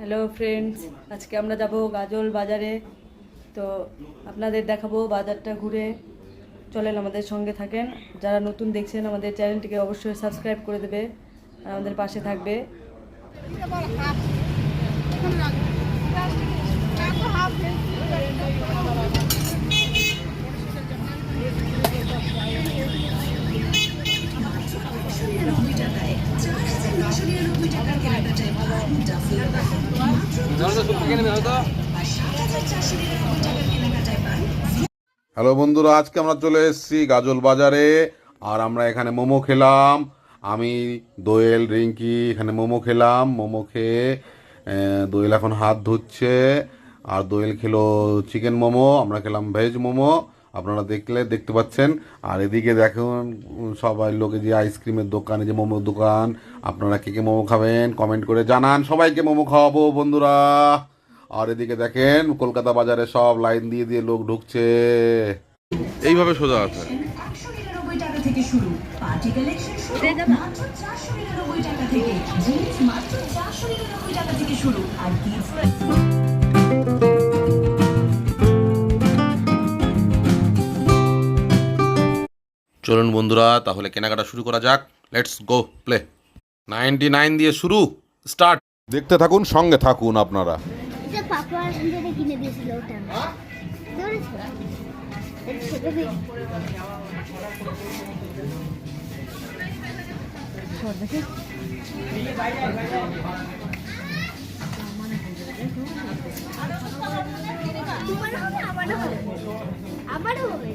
Hello friends আজকে আমরা যাব গাজল বাজারে। তো আপনাদের দেখাবো বাজারটা ঘুরে। চলেন আমাদের সঙ্গে থাকেন। যারা নতুন দেখছেন, আমাদের চ্যানেলটিকে অবশ্যই সাবস্ক্রাইব করে দেবে আর আমাদের পাশে থাকবে। হ্যালো বন্ধুরা, আজকে আমরা চলে এসেছি গাজল বাজারে, আর আমরা এখানে মোমো খেলাম। আমি, দোয়েল, রিঙ্কি এখানে মোমো খেলাম। মোমো খেয়ে দোয়েল এখন হাত ধুচ্ছে। আর দোয়েল খেলো চিকেন মোমো, আমরা খেলাম ভেজ মোমো। আপনারা দেখলে দেখতে পাচ্ছেন। আর এদিকে দেখুন, সবাই লোকে যে আইসক্রিমের দোকানে, যে মোমোর দোকান, আপনারা কে কে মোমো খাবেন কমেন্ট করে জানান। সবাইকে মোমো খাওয়াবো বন্ধুরা। আর এদিকে দেখেন কলকাতা বাজারে সব লাইন দিয়ে দিয়ে লোক ঢুকছে। এইভাবে সোজা আছে একশো নিরানব্বই টাকা থেকে শুরু পার্টি কালেকশন শুরু মাত্র চারশো নিরানব্বই টাকা থেকে জিন্স মাত্র চারশো নিরানব্বই টাকা থেকে শুরু আর কিডস চলুন বন্ধুরা তাহলে কেনাকাটা শুরু করা যাক। Let's go play ninety nine দিয়ে শুরু স্টার্ট দেখতে থাকুন সঙ্গে থাকুন আপনারা। পাপা যেটা কিনে দিয়েছিল ওটা। হবে? আমারও হবে।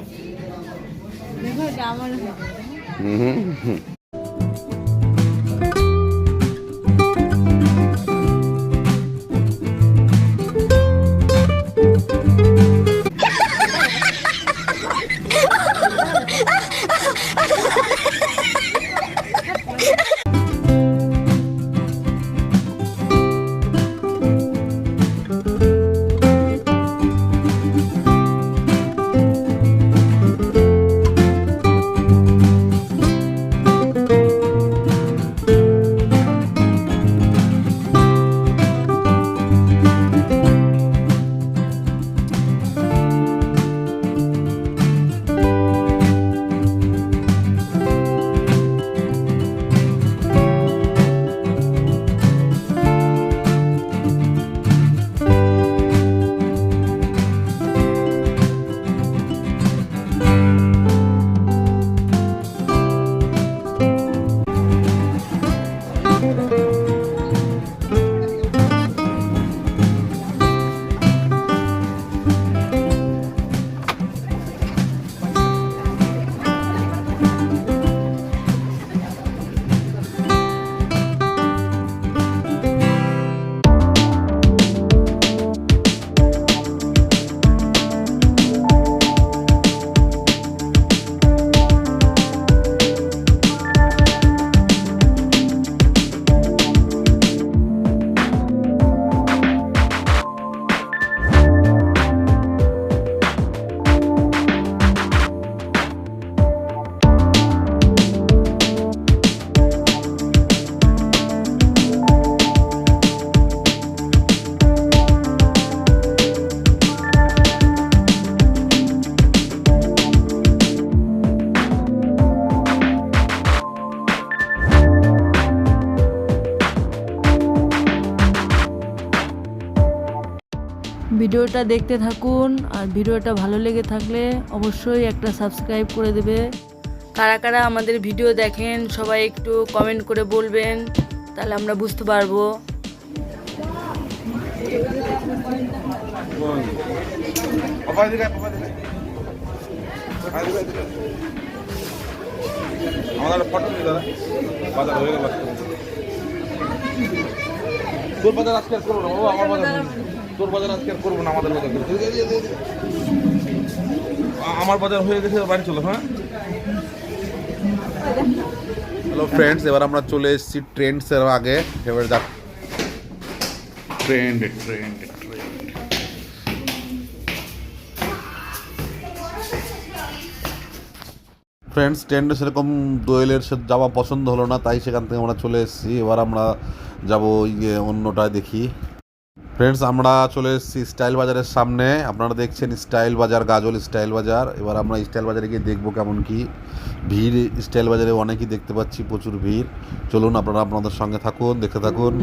আমারও হবে ভিডিওটা দেখতে থাকুন আর ভিডিওটা ভালো লেগে থাকলে অবশ্যই একটা সাবস্ক্রাইব করে দেবে। কারা কারা আমাদের ভিডিও দেখেন, সবাই একটু কমেন্ট করে বলবেন, তাহলে আমরা বুঝতে পারব। আমাদের ফটো দাদা বাজার হয়ে গেল। তোর বাজার আজকে আর করব না বাবা আমার বাজার তোর বাজার আজকে আর করব না আমাদের বাজার আমার বাজার হয়ে গেছে বাড়ি চলো হ্যাঁ? হ্যালো ফ্রেন্ডস এবার আমরা চলে এসেছি ট্রেন্ডসের আগে। এবার দেখ ট্রেন্ড ট্রেন্ড ট্রেন্ড ফ্রেন্ডস ট্রেন্ডে সেরকম দোয়েলের সাথে যাওয়া পছন্দ হলো না, তাই সেখান থেকে আমরা চলে এসেছি। এবার আমরা যাব ইয়ে অন্যটায় দেখি। ফ্রেন্ডস আমরা চলে এসেছি স্টাইল বাজারের সামনে। আপনারা দেখছেন স্টাইল বাজার, গাজল স্টাইল বাজার। এবার আমরা স্টাইল বাজারে গিয়ে দেখব কেমন কি ভিড়। স্টাইল বাজারে অনেকই দেখতে পাচ্ছি, প্রচুর ভিড়। চলুন, আপনারা আপনাদের সঙ্গে থাকুন, দেখতে থাকুন।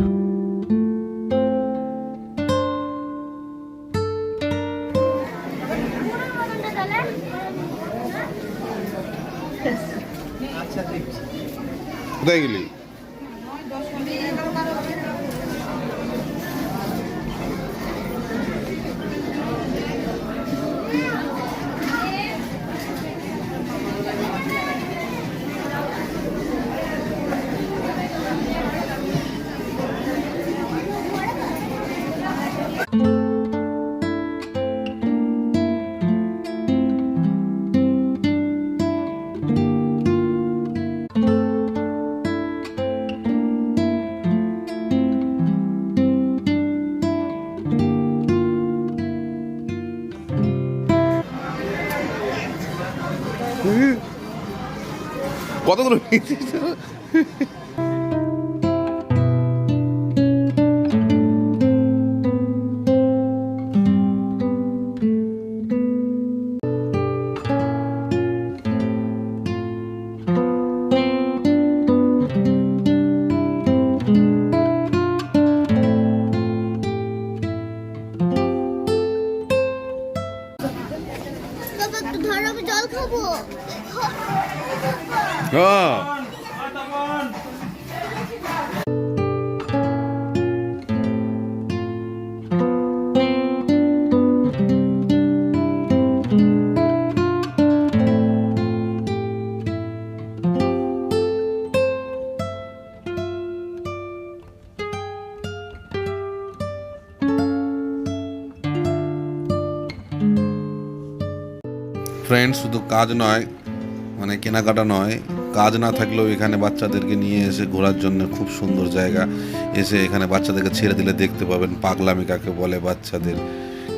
உதயகிரி কতগুলো ধরো আমি জল খাব। ফ্রেন্ড শুধু কাজ নয় মানে কেনাকাটা নয়, কাজ না থাকলেও এখানে বাচ্চাদেরকে নিয়ে এসে ঘোরার জন্য খুব সুন্দর জায়গা। এসে এখানে বাচ্চাদেরকে ছেড়ে দিলে দেখতে পাবেন, পাগলামি কাকে বলে বাচ্চাদের।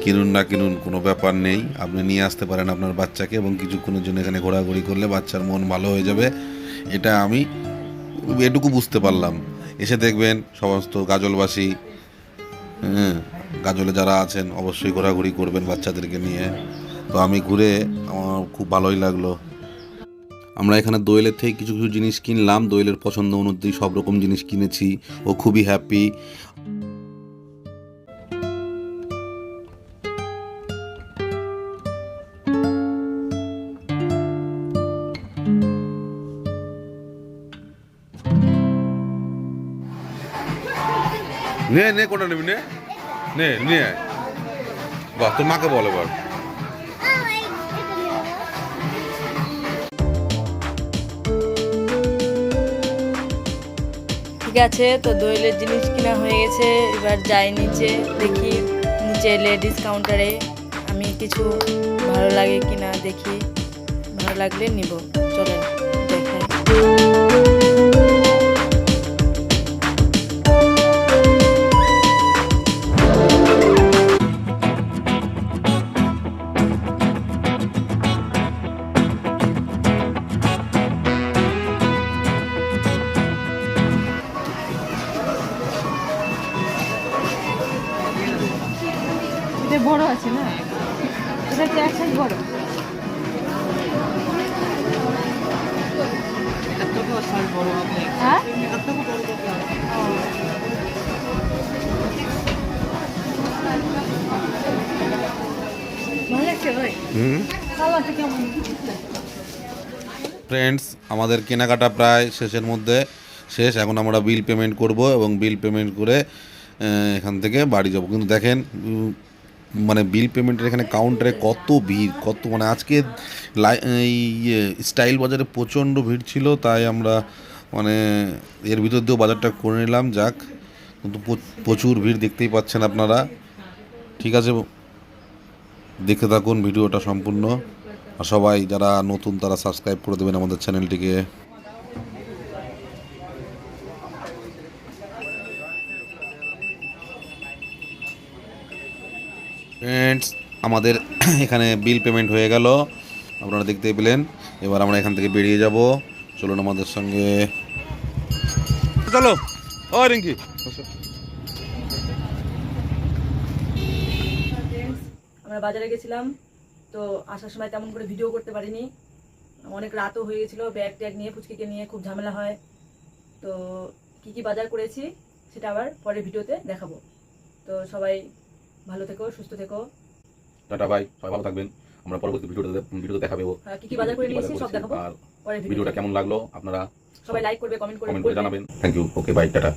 কিনুন না কিনুন, কোনো ব্যাপার নেই। আপনি নিয়ে আসতে পারেন আপনার বাচ্চাকে এবং কিছুক্ষণের জন্য এখানে ঘোরাঘুরি করলে বাচ্চার মন ভালো হয়ে যাবে। এটা আমি এটুকু বুঝতে পারলাম। এসে দেখবেন সমস্ত গাজলবাসী হ্যাঁ গাজলে যারা আছেন অবশ্যই ঘোরাঘুরি করবেন বাচ্চাদেরকে নিয়ে। তো আমি ঘুরে আমার খুব ভালোই লাগল। আমরা এখানে দোয়েলের থেকে কিছু কিছু জিনিস কিনলাম। দোয়েলের পছন্দ অনুযায়ী সব রকম জিনিস কিনেছি। ও খুবই হ্যাপি নে নে, কোনটা নিবি? নে নে, নিয়ে। বাহ, তোর মাকে বল এবার। আছে, তো দইলের জিনিস কিনা হয়ে গেছে, এবার যাই নিচে, দেখি নিচে এলে ডিসকাউন্টারে আমি কিছু ভালো লাগে কিনা দেখি, ভালো লাগলে নিব, চলেন। ফ্রেন্ডস আমাদের কেনাকাটা প্রায় শেষের মধ্যে শেষ। এখন আমরা বিল পেমেন্ট করব এবং বিল পেমেন্ট করে এখান থেকে বাড়ি যাব। কিন্তু দেখেন মানে বিল পেমেন্টের এখানে কাউন্টারে কত ভিড় কত মানে আজকে লাই- এই ইয়ে, স্টাইল বাজারে প্রচণ্ড ভিড় ছিল তাই আমরা মানে এর ভিতর দিয়েও বাজারটা করে নিলাম যাক। কিন্তু প্রচুর ভিড় দেখতেই পাচ্ছেন আপনারা। ঠিক আছে? দেখতে থাকুন ভিডিওটা সম্পূর্ণ। আর সবাই যারা নতুন, তারা সাবস্ক্রাইব করে দেবেন আমাদের চ্যানেলটিকে। ফ্রেন্ডস আমাদের এখানে বিল পেমেন্ট হয়ে গেল। আপনারা দেখতে পেলেন। এবার আমরা এখান থেকে বেরিয়ে যাব। চলুন আমাদের সঙ্গে। চলো। ও, রিঙ্কি। আমরা বাজারে গেছিলাম তো আসার সময় তেমন করে ভিডিও করতে পারিনি। অনেক রাতও হয়ে গেছিল ব্যাগ ট্যাগ নিয়ে ফুচকিকে নিয়ে খুব ঝামেলা হয়। তো কি কি বাজার করেছি সেটা আবার পরের ভিডিওতে দেখাবো। তো সবাই ভালো থেকো সুস্থ থেকো। টাটা বাই সবাই ভালো থাকবেন। আমরা পরবর্তী ভিডিওতে ভিডিওতে দেখাবো কি কি বাজার করে নিয়েছি সব দেখাবো। আর পরের ভিডিওটা কেমন লাগল আপনারা সবাই লাইক করবে কমেন্ট করবে কমেন্ট করে জানাবেন। Thank you okay bye tata.